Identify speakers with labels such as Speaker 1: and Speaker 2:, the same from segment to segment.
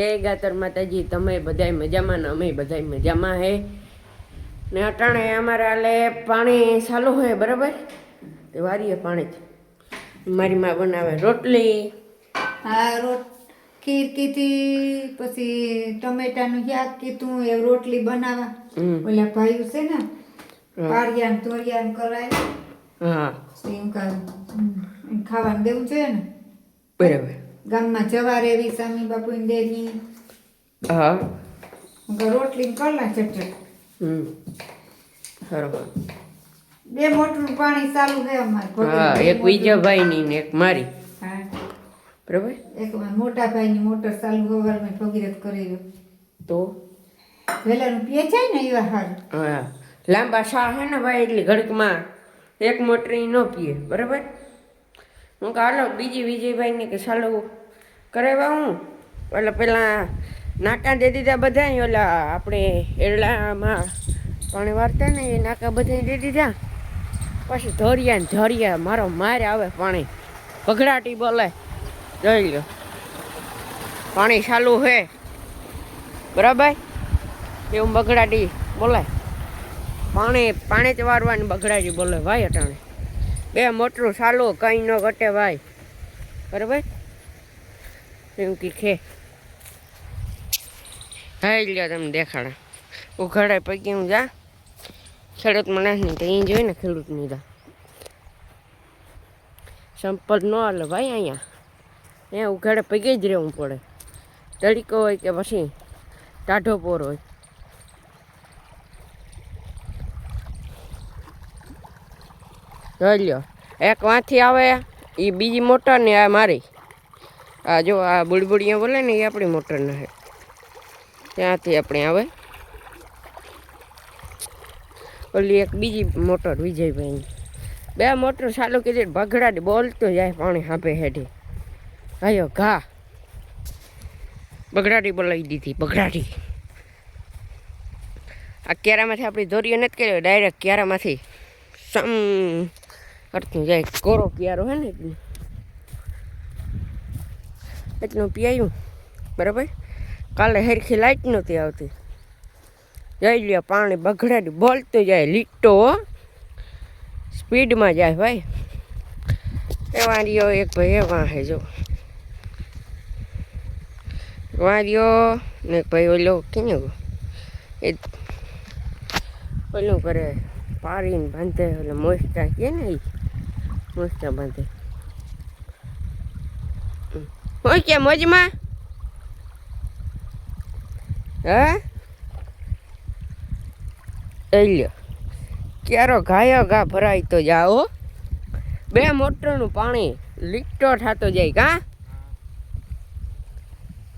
Speaker 1: જય ગાતર માતાજી તમે બધાય મજામાં ને અમે બધાય મજામાં હે. ને અટાણે અમારે આલે પાણી ચાલુ હોય બરાબર? તે વારીએ પાણી જ. મારી માં બનાવે રોટલી.
Speaker 2: હા રોટ ખીર કીધી પછી ટમેટાનું શાક કીધું એ રોટલી બનાવવા. ઓલા ભાઈ છે ને પારિયાન તોરિયાન કરાય.
Speaker 1: હા.
Speaker 2: ખાવાનું દેવું જોઈએ ને?
Speaker 1: બરાબર.
Speaker 2: ગામમાં જવા રેવી સામી બાપુ દેની
Speaker 1: હા.
Speaker 2: રોટલી કરના ચટચટ
Speaker 1: હમ. બરોબર
Speaker 2: બે મોટું પાણી ચાલુ છે અમારે
Speaker 1: હા એક વિજયભાઈની ને એક મારી.
Speaker 2: હા.
Speaker 1: બરાબર?
Speaker 2: એક મોટા ભાઈની મોટર ચાલુ હવારમાં ભગીરથ કરી
Speaker 1: તો?
Speaker 2: વેલાનું પીએ જાય ને એવા હાર?
Speaker 1: હા. લાંબા શાહ હે ને ભાઈ એટલે ઘડકમાં એક મોટરી ન પીએ. બરાબર? હું હાલો બીજી વિજયભાઈને કે ચાલો કરાવ્યા હું? એટલે પેલા નાકા દે દીધા બધા ઓલા આપણે એરલામાં પાણી વારતા ને એ નાકા બધા દે દીધા. પછી ધોરિયા ને ધોરિયા, મારો માર આવે પાણી. પઘડાટી બોલે. જોઈ લો પાણી ચાલુ હે. બરાબર? એવું બગડાટી બોલે. પાણી પાણી જ વારવાની બગડાટી બોલે. ભાઈ અટાણે. બે મોટરું ચાલુ, કંઈ ન ઘટે ભાઈ બરાબર? એમ કે ખે હા લ્યો તમે દેખાડા. ઉઘાડે પૈકી હું જા. ખેડૂત માણસ ને તો અહીં જોઈ ને ખેડૂતની દા સંપલ ન હાલે ભાઈ અહીંયા. અહીંયા ઉઘાડે પૈકી જ રહેવું પડે. તડીકો હોય કે પછી ટાઢો પોર હોય. જોઈ લ્યો. એક વાંથી આવે એ બીજી મોટર ને આ મારી. આ જો આ બુડબુડિયા બોલે ને એ આપણી મોટર ને છે. ત્યાંથી આપણે આવે. ઓલી એક બીજી મોટર વિજયભાઈની બે મોટર ચાલુ કીધી ભગડાટી બોલતો જાય પાણી હાંપે હેઠી. આયો ઘા. બગડાટી બોલાવી દીધી બગડાડી આ કેરામાંથી આપણી દોરીઓ નથી કર્યો ડાયરેક્ટ કેરામાંથી. સમ કરતું જાય, કોરો ક્યારો હે ને એટલું પીયું બરાબર? કાલે હરખી લાઈટ નહોતી આવતી. જઈ લ્યો, પાણી બગડાટી બોલતું જાય, લીટો. સ્પીડમાં જાય ભાઈ. એ રહ્યો એક ભાઈ એવા હે જો. વાર્યો ને ભાઈ ઓલો કેને એ ઓલું કરે, પારીને બાંધે એટલે મોસ્ટા કે ને મોસ્ટા બાંધે. હોય કે મોજમાં? હા? એ લ્યો. ક્યારો ગાયો ઘા ભરાય તો જાઓ બે મોટરનું પાણી લીટો થતો જાય કા?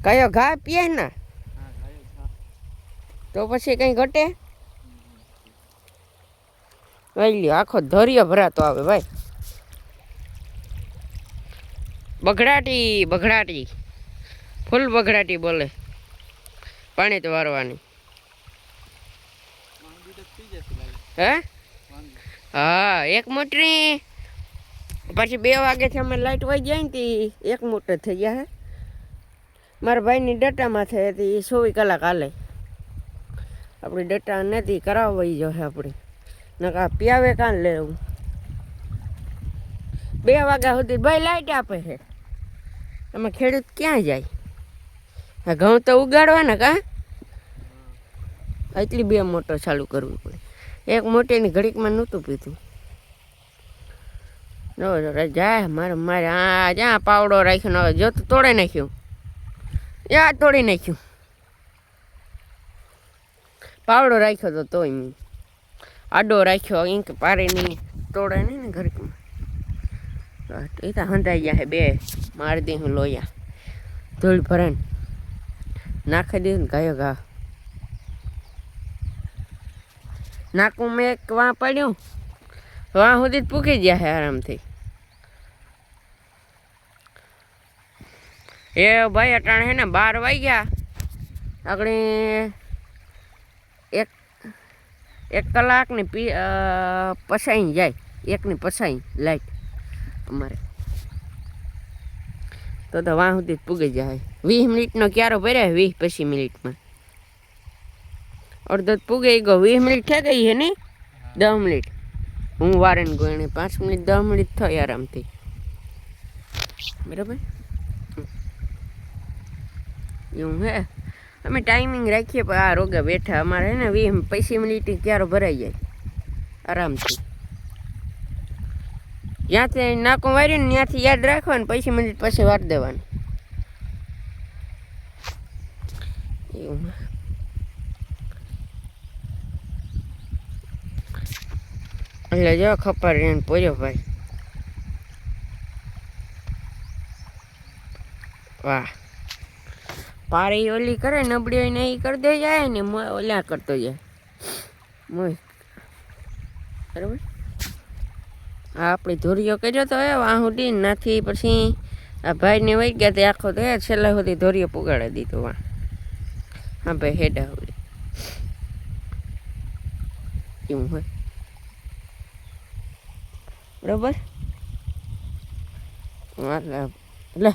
Speaker 1: કયો ઘા પીએ ને? તો પછી કઈ ઘટે? લઈ લ્યો, આખો ધૈર્ય ભરાતો આવે ભાઈ. બગડાટી બઘડાટી. ફૂલ બઘડાટી બોલે. પાણી તો વારવાની. હે? હા, એક મોટરી. પછી બે વાગેથી અમે લાઈટ વહી જાય ને તી એક મોટર થઈ ગયા હે. મારા ભાઈની ડટામાં થઈ હતી, એ ચોવીસ કલાક હાલે. આપણી ડટા નથી કરાવવાઈ જો હે આપણી. નકા પ્યાવે કાન લેવું. બે વાગ્યા સુધી ભાઈ લાઈટ આપે છે. તમે ખેડૂત ક્યાં જાય? આ ઘઉં તો ઉગાડવાના કા? એટલી બે મોટો ચાલુ કરવી પડે. એક મોટીની ઘડીકમાં નહોતું જો જાય મારે મારે, આ જ્યાં પાવડો રાખ્યો હવે જો તો તોડી નાખ્યું. યા, તોડી નાખ્યું. પાવડો રાખ્યો તો તોય આડો રાખ્યો, ઈંક પારી નહીં તોડે નહીં ને ઘડીકમાં. એ તો હંધાઈ ગયા બે. મારી દે હું લોયા. ધૂળ ભરણ નાખી દીધું ગાયો ઘા. નાકું મેં એક વાં પડ્યું. વાં સુધી પૂકી ગયા છે આરામથી. એ ભાઈ અટાણે છે ને બાર વાગ્યા આગળ એક એક કલાકની પી પસાઈ જાય. એકની પસાઈ લાઈટ. અમારે. તો તો વાહ સુધી પૂગી જાય. વીસ મિનિટનો ક્યારો ભર્યા વીસ પચીસ મિનિટમાં. અડધો પૂગે ગયો. વીસ મિનિટ થઈ ગઈ છે ને? દસ મિનિટ. હું વારે ગયો એને પાંચ મિનિટ, દસ મિનિટ થઈ આરામથી. બરાબર. એવું હે? અમે ટાઈમિંગ રાખીએ, પણ આ રોગે બેઠા અમારે હે ને, વીસ પચીસ મિનિટ ક્યારો ભરાઈ જાય. આરામથી. જ્યાંથી નાકો વાર્યું ને ત્યાંથી યાદ રાખવાનું, પછી મિનિટ પછી વાર દેવાનું. એવું. એટલે જો ખપર એને પૂર્યો ભાઈ. વાહ. પારી ઓલી કરે, નબળી હોય ને એ કરી દે જાય ને ઓલા કરતો જાય. મોય બરાબર? આપણી ધોરીઓ કર્યો તો એ વાહ સુધી નાથી પછી આ ભાઈને વહી ગયા તે આખો તો એ છેલ્લા સુધી ધોરીઓ પુગાડી દીધો વાહ. હા ભાઈ, હેડા હોય કેવું હોય. બરોબર? એટલે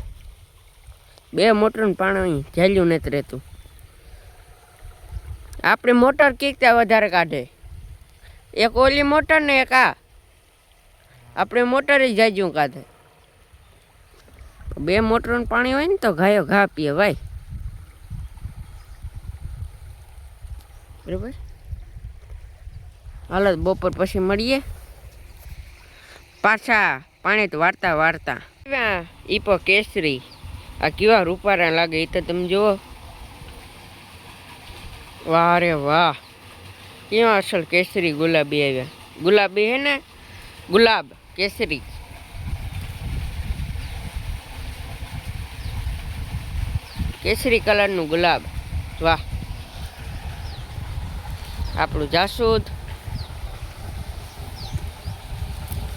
Speaker 1: બે મોટરનું પાણી ઝેલ્યું નથી રહેતું. આપણે મોટર કીકતા વધારે કાઢે. એક ઓલી મોટર ને એક આ. આપણે મોટરે જાજું કાંધે. બે મોટરનું પાણી હોય ને તો ગાયો ઘા પીએ, ભાઈ. બરાબર? હાલો, બપોર પછી મળીએ. પાછા પાણી તો વાર્તા. વાર્તા ઈપો કેસરી? આ કેવા રૂપારા લાગે એ તો તમે જુઓ. વાહ રે વાહ. કેવા અસલ કેસરી ગુલાબી આવ્યા. ગુલાબી હે ને? ગુલાબ. કેસરી. કેસરી કલરનું ગુલાબ. વાહ. આપણું જાસૂદ.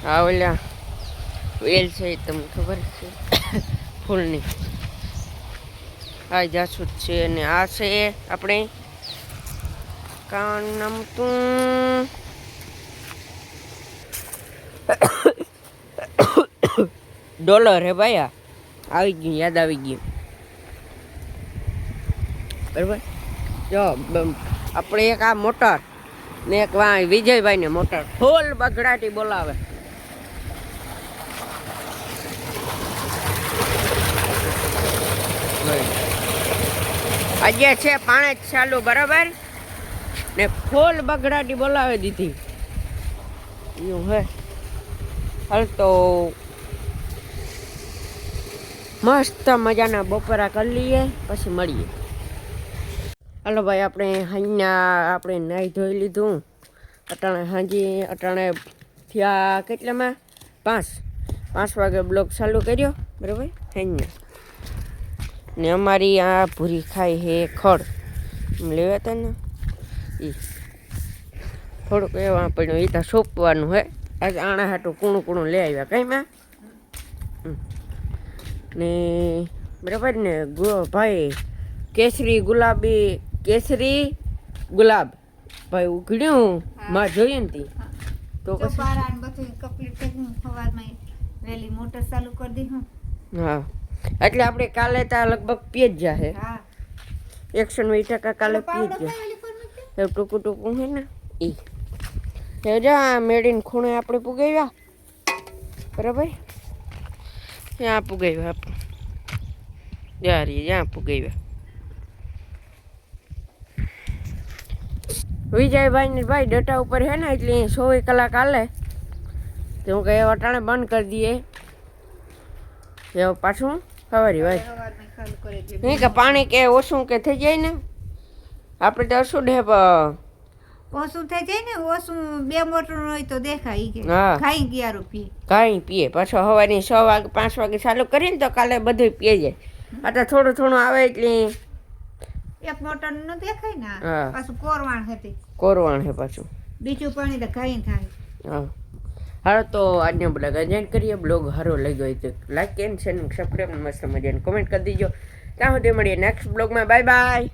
Speaker 1: આ વેલ છે એ તમને ખબર છે? ફૂલની. આ જાસૂદ છે અને આ છે આપણે કાન નામ તું ડોલર હે ભાઈ આવી ગયું, યાદ આવી ગયું. બરાબર? જો આપણે એક આ મોટર ને એક વા વિજયભાઈ ને મોટર. ફૂલ બગડાટી બોલાવે. આજે છે પાણી જ ચાલુ, બરાબર? ને ફૂલ બગડાટી બોલાવી દીધી. એવું હે? હાલ તો મસ્ત મજાના બપોરા કરી લઈએ, પછી મળીએ. હાલો ભાઈ, આપણે હાંજના આપણે નાહી ધોઈ લીધું. અટાણે હાંજી, અટાણે થયા કેટલામાં? પાંચ. પાંચ વાગે બ્લોક ચાલુ કર્યો, બરાબર? હાંજના. ને અમારી આ ભૂરી ખાય હે ખડ. લેવા હતા ને? એ થોડુંક એવા પડ્યું એ તો સોંપવાનું હે. આજ આણા હાટું કૂણું કૂણું લઈ આવ્યા, કઈ માં? હમ. ને બરાબર ને ભાઈ કેસરી ગુલાબી કેસરી ગુલાબ. ભાઈ ઉઘડ્યું? માં જોઈએ ને તી? તો પછી?
Speaker 2: વહેલી મોટર ચાલુ કરી દીધું
Speaker 1: હા. એટલે આપણે કાલે તો લગભગ પી જ જાહે.
Speaker 2: હા.
Speaker 1: એકસો વીસ ટકા કાલે પી જ જાય ટૂંકું ટૂંકું હે ને? એ જા મેળીને ખૂણે આપણે પુગાવ્યા. બરાબર? ત્યાં પુગાવ્યા આપણે રહીએ જ્યાં પુગાવ્યા વિજયભાઈ ને ભાઈ ડટા ઉપર હે ને, એટલે સોવી કલાક હાલે. તો હું કહે અટાણે બંધ કરી દઈએ. પાછું સવારી ભાઈ નહીં કે પાણી કે ઓછું કે થઈ જાય ને? આપણે તો શું ડે
Speaker 2: ઓછું થઈ જાય ને ઓછું બે મોટર હોય તો દેખાય કે. ખાઈ ગયા રૂપિયે
Speaker 1: કાંઈ પીએ. પાછો સવારની છ વાગે પાંચ વાગે ચાલુ કરીને તો કાલે બધું પીએ જાય આ તો થોડું થોડું આવે એટલે
Speaker 2: એક મોટરનું દેખાય ને પાછું કોરવાણ હતી.
Speaker 1: કોરવાણ છે પાછું.
Speaker 2: બીજું પાણી તો કાંઈ થાય.
Speaker 1: હા. હાલો તો આજનો બ્લોગ એન્જોય કરીએ. બ્લોગ હારો લાગ્યો હોય તો લાઈક એન્ડ શેર સબસ્ક્રાઈબ મસ્ત મજાને કોમેન્ટ કરી દીજો. ત્યાં સુધી મળીએ નેક્સ્ટ બ્લોગમાં. Bye bye.